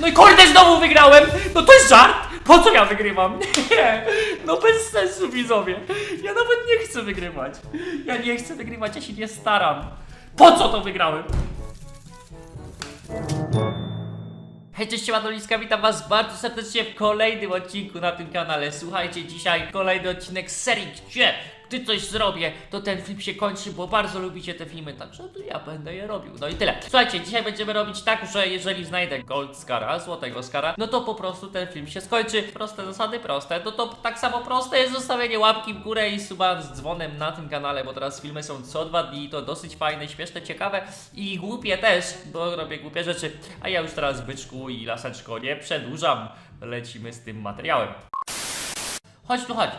No i kurde, znowu wygrałem! No to jest żart! Po co ja wygrywam? Nie! No bez sensu, widzowie! Ja nawet nie chcę wygrywać! Ja nie chcę wygrywać, ja się nie staram! Po co to wygrałem? Hej, cześć, Siemano witam was bardzo serdecznie w kolejnym odcinku na tym kanale. Słuchajcie, dzisiaj kolejny odcinek serii, gdzie gdy coś zrobię, to ten film się kończy, bo bardzo lubicie te filmy, także ja będę je robił. No i tyle. Słuchajcie, dzisiaj będziemy robić tak, że jeżeli znajdę Gold Scara, złotego Scara, no to po prostu ten film się skończy. Proste zasady, proste. No to tak samo proste jest zostawienie łapki w górę i suba z dzwonem na tym kanale, bo teraz filmy są co dwa dni, to dosyć fajne, śmieszne, ciekawe i głupie też, bo robię głupie rzeczy. A ja już teraz byczku i laseczko nie przedłużam. Lecimy z tym materiałem. Chodź tu, chodź.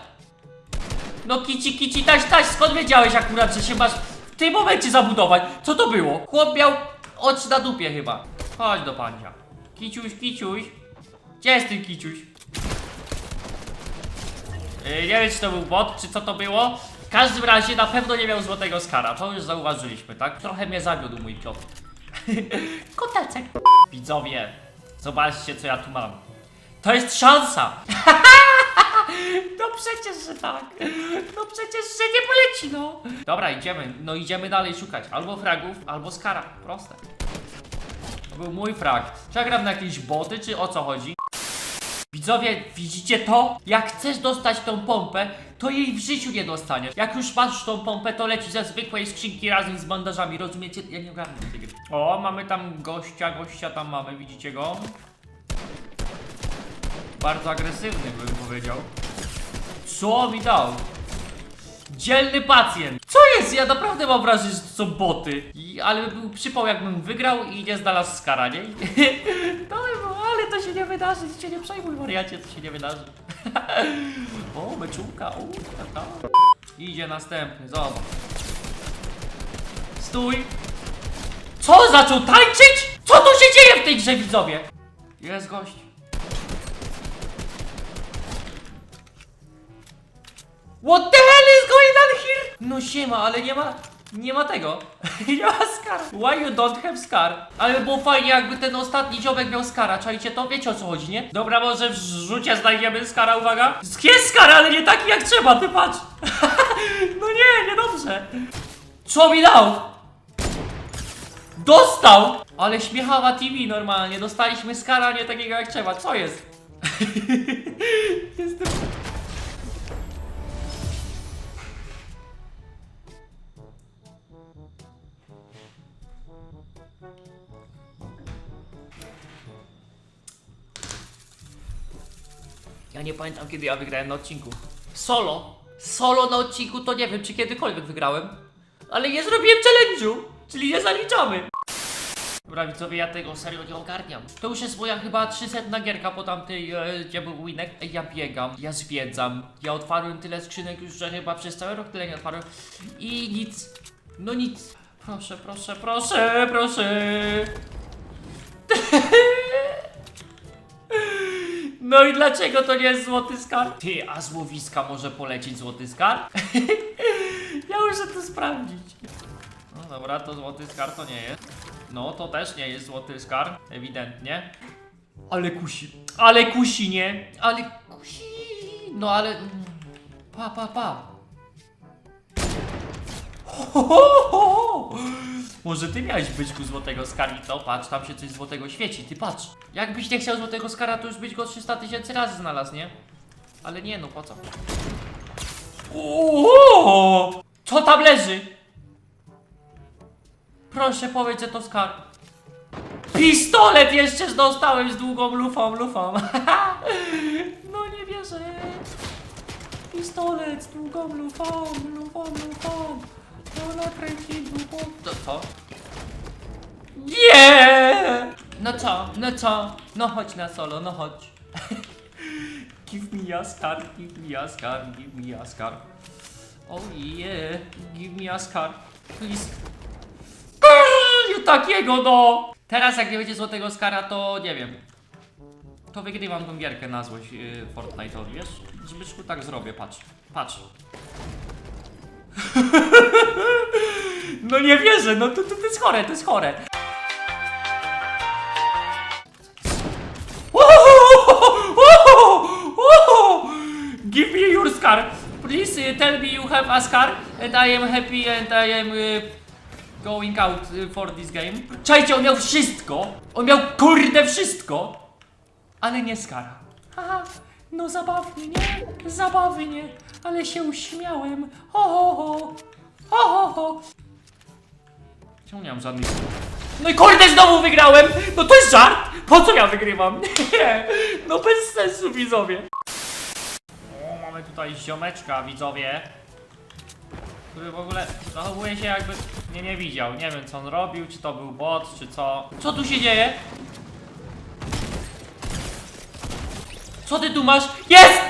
No kici, kici, taś, taś, skąd wiedziałeś akurat, że się masz w tym momencie zabudować? Co to było? Chłop miał oczy na dupie chyba. Chodź do pancia. Kiciuś, kiciuś. Gdzie jest ten kiciuś? Yy, nie wiem, czy to był bot, czy co to było. W każdym razie na pewno nie miał złotego skara, to już zauważyliśmy, tak? Trochę mnie zawiódł mój Piotr. Kotecek. Widzowie, zobaczcie co ja tu mam. To jest szansa! Przecież, że tak. No przecież, że nie poleci, no. Dobra, idziemy. No idziemy dalej szukać. Albo fragów, albo skara. Proste. To był mój frag. Czy ja gram na jakieś boty, czy o co chodzi? Widzowie, widzicie to? Jak chcesz dostać tą pompę, to jej w życiu nie dostaniesz. Jak już masz tą pompę, to leci ze zwykłej skrzynki razem z bandażami, rozumiecie? Ja nie ogarnę tej gry. O, mamy tam gościa, gościa tam mamy, widzicie go? Bardzo agresywny bym powiedział. Co mi dał? Dzielny pacjent. Co jest? Ja naprawdę mam wrażenie, że to są boty. I, ale by był przypał, jakbym wygrał i nie znalazł skara, nie? było, ale to się nie wydarzy. Ty się nie przejmuj, wariacie, to się nie wydarzy. o, meczułka, o, taka. Idzie następny, zobacz. Stój. Co? Zaczął tańczyć? Co tu się dzieje w tej grze, widzowie? Jest gość. What the hell is going on here? No siema, ale nie ma... Nie ma tego. nie ma skara. Why you don't have scar? Ale było fajnie, jakby ten ostatni ziomek miał skara. Czajcie to? Wiecie o co chodzi, nie? Dobra, może w rzucie znajdziemy skara, uwaga. Jest skara, ale nie taki jak trzeba, ty patrz. no nie, niedobrze. Co mi dał? Dostał! Ale śmiechała TV normalnie. Dostaliśmy skara, nie takiego jak trzeba. Co jest? Jestem... Ja nie pamiętam kiedy ja wygrałem na odcinku. Solo! Solo na odcinku to nie wiem czy kiedykolwiek wygrałem. Ale nie zrobiłem challenge'u! Czyli nie zaliczamy. Dobra widzowie, ja tego serio nie ogarniam. To już jest moja chyba 300 gierka po tamtej, e, gdzie był winek. Ej, Ja biegam, ja zwiedzam. Ja otwarłem tyle skrzynek już, że chyba przez cały rok tyle nie otwarłem. I nic. No nic. Proszę, proszę, proszę, proszę. No i dlaczego to nie jest złoty skar? Ty, a z łowiska może polecieć złoty skar? ja muszę to sprawdzić. No dobra, to złoty skar to nie jest. No, to też nie jest złoty skar, ewidentnie. Ale kusi, ale kusi, nie? Ale kusi. No ale... Pa, pa, pa. Ho, ho, ho. Może ty miałeś byczku złotego skarito? Patrz, tam się coś złotego świeci, ty patrz. Jakbyś nie chciał złotego skara, to już byś go 300 tysięcy razy znalazł, nie? Ale nie, no po co? Ooo! Co tam leży? Proszę powiedz, że to skar. Pistolet jeszcze dostałem z długą lufą, lufą. no nie wierzę. Pistolet z długą lufą, lufą, lufą. To nakręci długą... To co? Nie! No co, no co? No chodź na solo, no chodź. give me a scar, give me a scar, give me a scar. Oh yeah, give me a scar, please. Brrr, takiego no! Teraz jak nie będzie złotego skara, to nie wiem. To wygrywam tą gierkę na złość yy, Fortnite'owi, wiesz? Zbyszku tak zrobię, patrz, patrz. No nie wierzę, no to, to, to jest chore, to jest chore. Give me your scar. Please uh, tell me you have a scar and I am happy and I am uh, going out uh, for this game. Czajcie, on miał wszystko. On miał kurde wszystko. Ale nie skara. Haha, no zabawnie, nie? Zabawnie. Ale się uśmiałem. Ho, ho, ho. Ho, ho, ho. Czemu nie mam żadnych... No i kurde, znowu wygrałem! No to jest żart! Po co ja wygrywam? Nie, no bez sensu, widzowie. O, mamy tutaj ziomeczka, widzowie. Który w ogóle zachowuje się jakby mnie nie widział. Nie wiem, co on robił, czy to był bot, czy co. Co tu się dzieje? Co ty tu masz? Jest!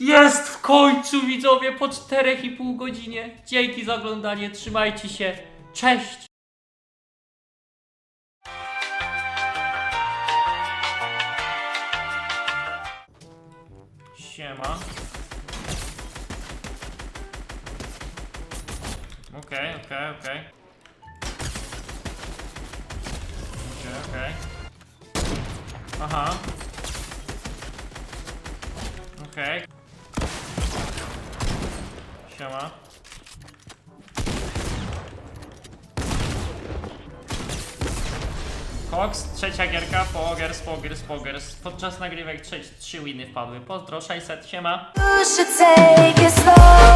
Jest końcu, widzowie, po 4,5 godzinie. Dzięki za oglądanie, trzymajcie się. Cześć! Siema. Okej, okej, okej. Okej, okej. Aha. Okej. Siema. Cox, trzecia gierka, pogers, pogers, pogers. Podczas nagrywek trzeci, trzy winy wpadły. Pozdro, 600, siema. You.